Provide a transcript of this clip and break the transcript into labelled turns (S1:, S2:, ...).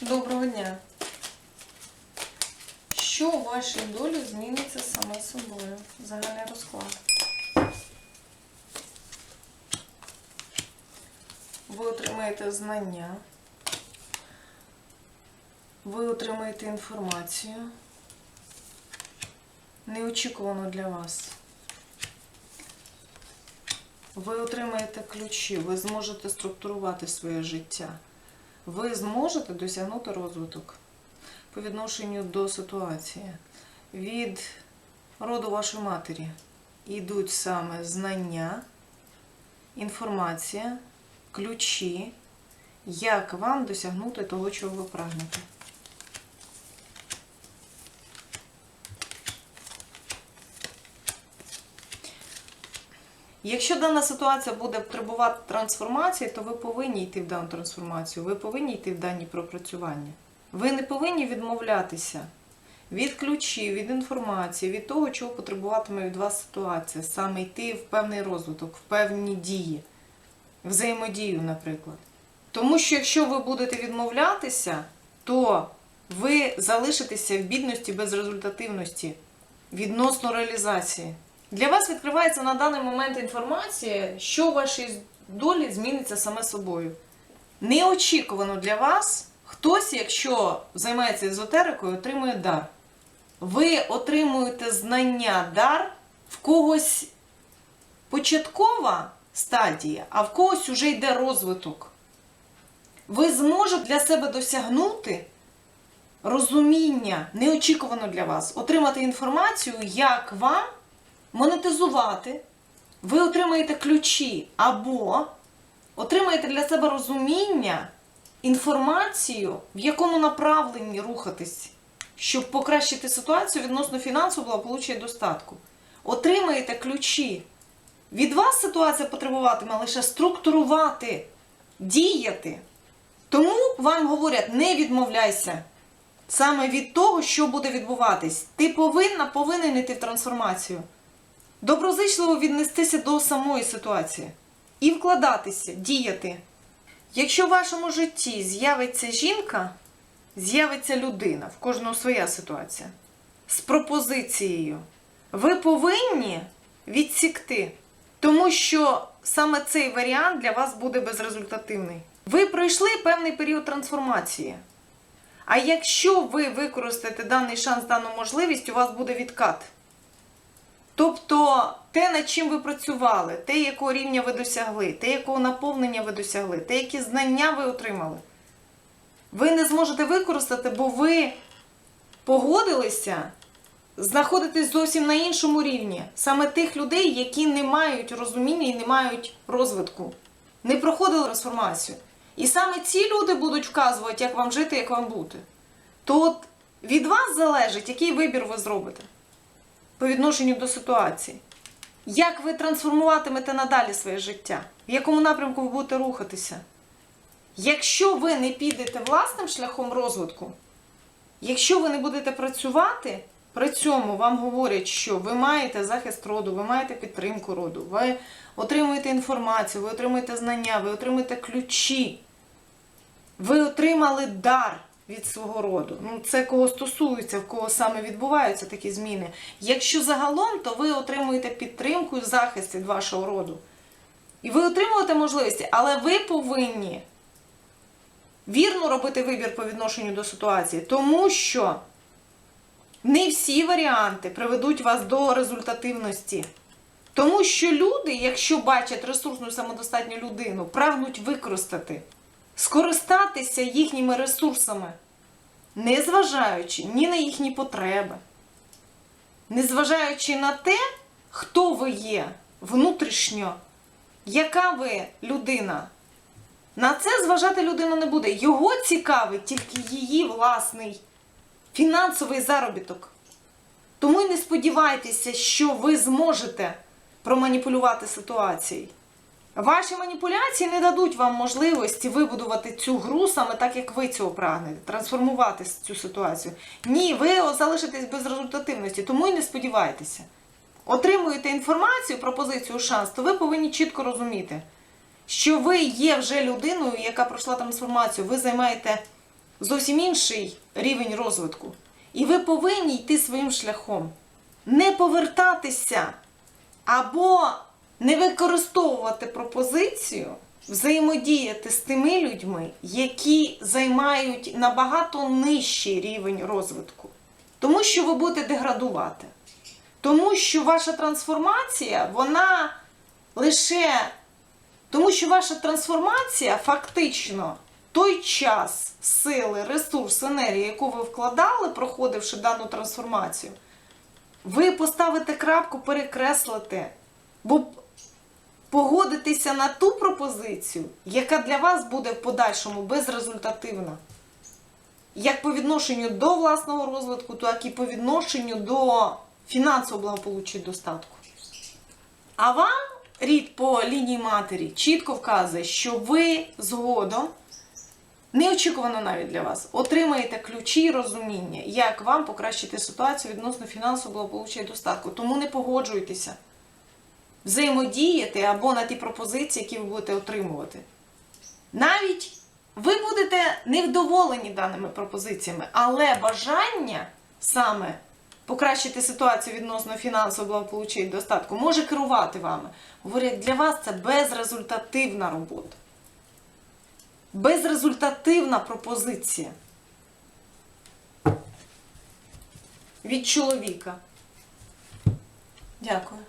S1: Доброго дня. Що у вашій долі зміниться саме собою? Загальний розклад. Ви отримаєте знання. Ви отримаєте інформацію. Неочікувано для вас. Ви отримаєте ключі, ви зможете структурувати своє життя. Ви зможете досягнути розвиток по відношенню до ситуації. Від роду вашої матері йдуть саме знання, інформація, ключі, як вам досягнути того, чого ви прагнете. Якщо дана ситуація буде потребувати трансформації, то ви повинні йти в дану трансформацію, ви повинні йти в дані пропрацювання. Ви не повинні відмовлятися від ключів, від інформації, від того, чого потребуватиме від вас ситуація, саме йти в певний розвиток, в певні дії, взаємодію, наприклад. Тому що якщо ви будете відмовлятися, то ви залишитеся в бідності безрезультативності відносно реалізації. Для вас відкривається на даний момент інформація, що у вашій долі зміниться саме собою. Неочікувано для вас хтось, якщо займається езотерикою, отримує дар. Ви отримуєте знання, дар в когось початкова стадія, а в когось уже йде розвиток. Ви зможете для себе досягнути розуміння, неочікувано для вас, отримати інформацію, як вам монетизувати, ви отримаєте ключі або отримаєте для себе розуміння, інформацію, в якому направленні рухатись, щоб покращити ситуацію відносно фінансового благополуччя і достатку. Отримаєте ключі. Від вас ситуація потребуватиме лише структурувати, діяти. Тому вам говорять, не відмовляйся саме від того, що буде відбуватись. Ти повинна, повинен йти в трансформацію доброзичливо віднестися до самої ситуації і вкладатися, діяти. Якщо в вашому житті з'явиться жінка, з'явиться людина, в кожного своя ситуація, з пропозицією, ви повинні відсікти, тому що саме цей варіант для вас буде безрезультативний. Ви пройшли певний період трансформації. А якщо ви використаєте даний шанс, дану можливість, у вас буде відкат. Тобто те, над чим ви працювали, те, якого рівня ви досягли, те, якого наповнення ви досягли, те, які знання ви отримали, ви не зможете використати, бо ви погодилися знаходитись зовсім на іншому рівні. Саме тих людей, які не мають розуміння і не мають розвитку, не проходили трансформацію. І саме ці люди будуть вказувати, як вам жити, як вам бути. То от від вас залежить, який вибір ви зробите по відношенню до ситуації. Як ви трансформуватимете надалі своє життя? В якому напрямку ви будете рухатися? Якщо ви не підете власним шляхом розвитку, якщо ви не будете працювати, при цьому вам говорять, що ви маєте захист роду, ви маєте підтримку роду, ви отримуєте інформацію, ви отримуєте знання, ви отримуєте ключі, ви отримали дар від свого роду. Ну, це кого стосується, в кого саме відбуваються такі зміни. Якщо загалом, то ви отримуєте підтримку і захист від вашого роду. І ви отримуєте можливості, але ви повинні вірно робити вибір по відношенню до ситуації, тому що не всі варіанти приведуть вас до результативності. Тому що люди, якщо бачать ресурсну самодостатню людину, прагнуть використати, скористатися їхніми ресурсами, не зважаючи ні на їхні потреби, не зважаючи на те, хто ви є внутрішньо, яка ви людина. На це зважати людина не буде. Його цікавить тільки її власний фінансовий заробіток. Тому й не сподівайтеся, що ви зможете проманіпулювати ситуацією. Ваші маніпуляції не дадуть вам можливості вибудувати цю гру саме так, як ви цього прагнете, трансформувати цю ситуацію. Ні, ви залишитесь без результативності, тому й не сподівайтеся. Отримуєте інформацію, пропозицію, шанс, то ви повинні чітко розуміти, що ви є вже людиною, яка пройшла трансформацію, ви займаєте зовсім інший рівень розвитку. І ви повинні йти своїм шляхом. Не повертатися або не використовувати пропозицію, взаємодіяти з тими людьми, які займають набагато нижчий рівень розвитку. Тому що ви будете деградувати. Тому що ваша трансформація, вона лише. Тому що ваша трансформація фактично той час, сили, ресурс, енергію, яку ви вкладали, проходивши дану трансформацію, ви поставите крапку, перекреслите, бо погодитеся на ту пропозицію, яка для вас буде в подальшому безрезультативна. Як по відношенню до власного розвитку, так і по відношенню до фінансового благополуччя достатку. А вам рід по лінії матері чітко вказує, що ви згодом, неочікувано навіть для вас, отримаєте ключі і розуміння, як вам покращити ситуацію відносно фінансового благополуччя і достатку. Тому не погоджуйтеся взаємодіяти або на ті пропозиції, які ви будете отримувати. Навіть ви будете невдоволені даними пропозиціями, але бажання саме покращити ситуацію відносно фінансового благополуччя і достатку може керувати вами. Говорять, для вас це безрезультативна робота. Безрезультативна пропозиція від чоловіка. Дякую.